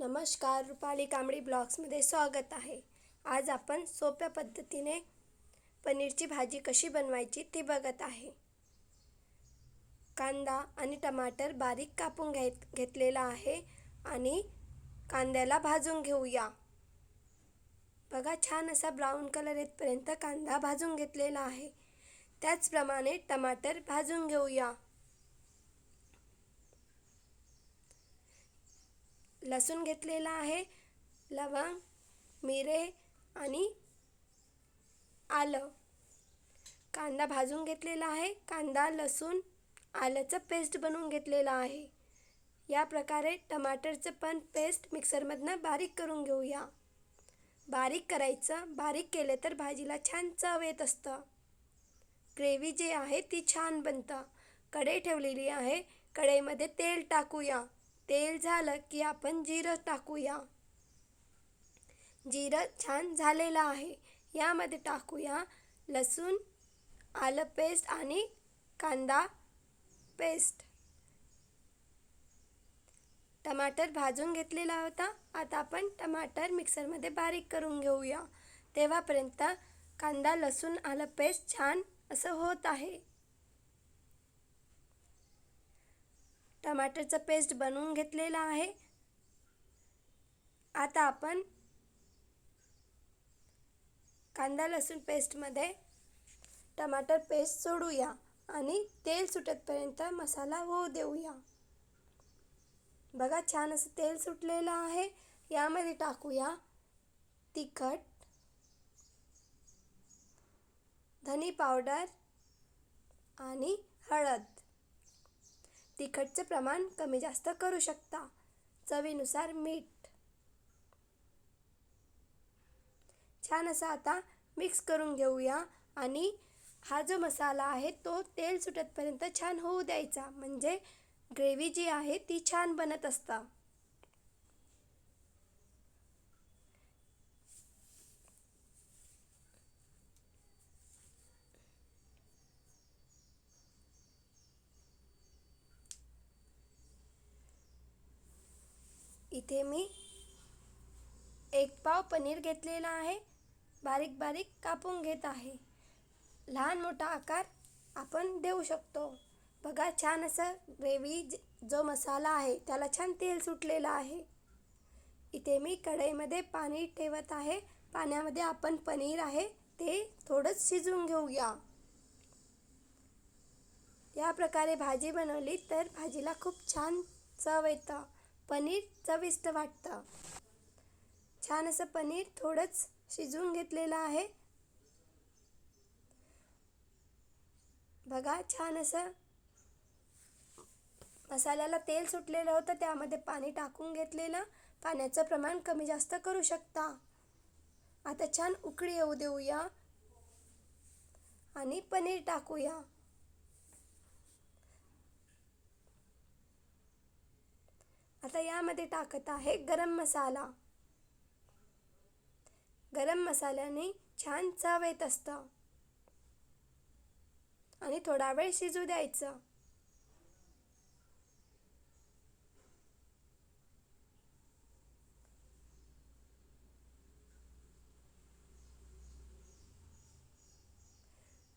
नमस्कार रुपाली कांबळी ब्लॉग्समध्ये स्वागत आहे. आज आपण सोप्या पद्धतीने पनीरची भाजी कशी बनवायची ती बघत आहे. कांदा आणि टमाटर बारीक कापून घेत घेतलेला आहे आणि कांद्याला भाजून घेऊया. बघा छान असा ब्राऊन कलर येतपर्यंत कांदा भाजून घेतलेला आहे. त्याचप्रमाणे टमाटर भाजून घेऊया. लसूण घेतलेला आहे लवंग मिरे आणि आलं. कांदा भाजून घेतलेला आहे कांदा लसूण आल्याचं पेस्ट बनवून घेतलेलं आहे. या प्रकारे टमाटरचं पण पेस्ट मिक्सरमधनं बारीक करून घेऊया. बारीक करायचं बारीक केलं तर भाजीला छान चव येत असतं. ग्रेव्ही जी आहे ती छान बनतं. कढई ठेवलेली आहे कढईमध्ये तेल टाकूया. तेल झालं की आपण जिरं टाकूया. जिरं छान झालेलं आहे. यामध्ये टाकूया लसूण आलं पेस्ट आणि कांदा पेस्ट. टमाटर भाजून घेतलेला होता. आता आपण टमाटर मिक्सरमध्ये बारीक करून घेऊया. तेव्हापर्यंत कांदा लसूण आलं पेस्ट छान असं होत आहे. टमाटरचं पेस्ट बनवून घेतलेला आहे. आता आपण कांदा लसूण पेस्टमध्ये टमाटर पेस्ट सोडूया आणि तेल सुटतपर्यंत मसाला होऊ देऊया. बघा छान असं तेल सुटलेलं आहे. यामध्ये टाकूया तिखट धनी पावडर आणि हळद. तिखटचं प्रमाण कमी जास्त करू शकता. चवीनुसार मीठ. छान असा आता मिक्स करून घेऊया. आणि हा जो मसाला आहे तो तेल सुटतपर्यंत छान होऊ द्यायचा. म्हणजे ग्रेव्ही जी आहे ती छान बनत असतं. इथे मी एक पाव पनीर घेतलेला आहे. बारीक बारीक कापून घेत आहे. लहान मोठा आकार आपण देऊ शकतो. बघा छान असं ग्रेव्ही जो मसाला आहे त्याला छान तेल सुटलेलं आहे. इथे मी कढईमध्ये पाणी ठेवत आहे. पाण्यामध्ये आपण पनीर आहे ते थोडंच शिजवून घेऊया. या प्रकारे भाजी बनवली तर भाजीला खूप छान चव येतं. पनीर चविष्ट वाटतं. छान असं पनीर थोडंच शिजवून घेतलेलं आहे. बघा छान असं मसाल्याला तेल सुटलेलं होतं त्यामध्ये पाणी टाकून घेतलेलं. पाण्याचं प्रमाण कमी जास्त करू शकता. आता छान उकळी येऊ देऊया. आणि पनीर टाकूया. आता यामध्ये टाकत आहे. गरम मसाला. गरम मसाल्याने छान चव येत असतं. आणि थोडा वेळ शिजू द्यायचं.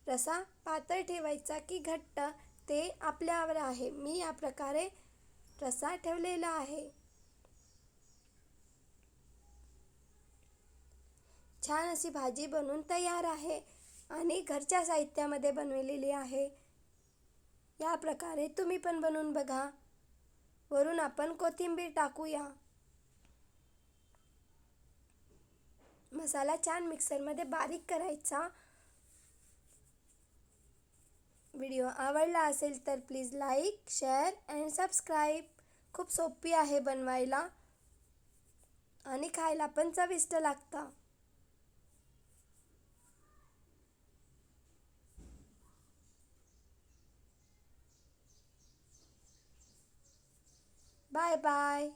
रसा पातळ ठेवायचा की घट्ट ते आपल्यावर आहे. मी या प्रकारे रसा ठेवलेला आहे. छान अशी भाजी बनवून तयार आहे आणि घरच्या साहित्यामध्ये बनवलेली आहे. या प्रकारे तुम्ही पण बनवून बघा. वरून आपण कोथिंबीर टाकूया. मसाला छान मिक्सरमध्ये बारीक करायचा. व्हिडिओ आवडला असेल तर please like share and subscribe खूप सोपी आहे बनवायला. आणि खायला पण चविष्ट लागतं. Bye bye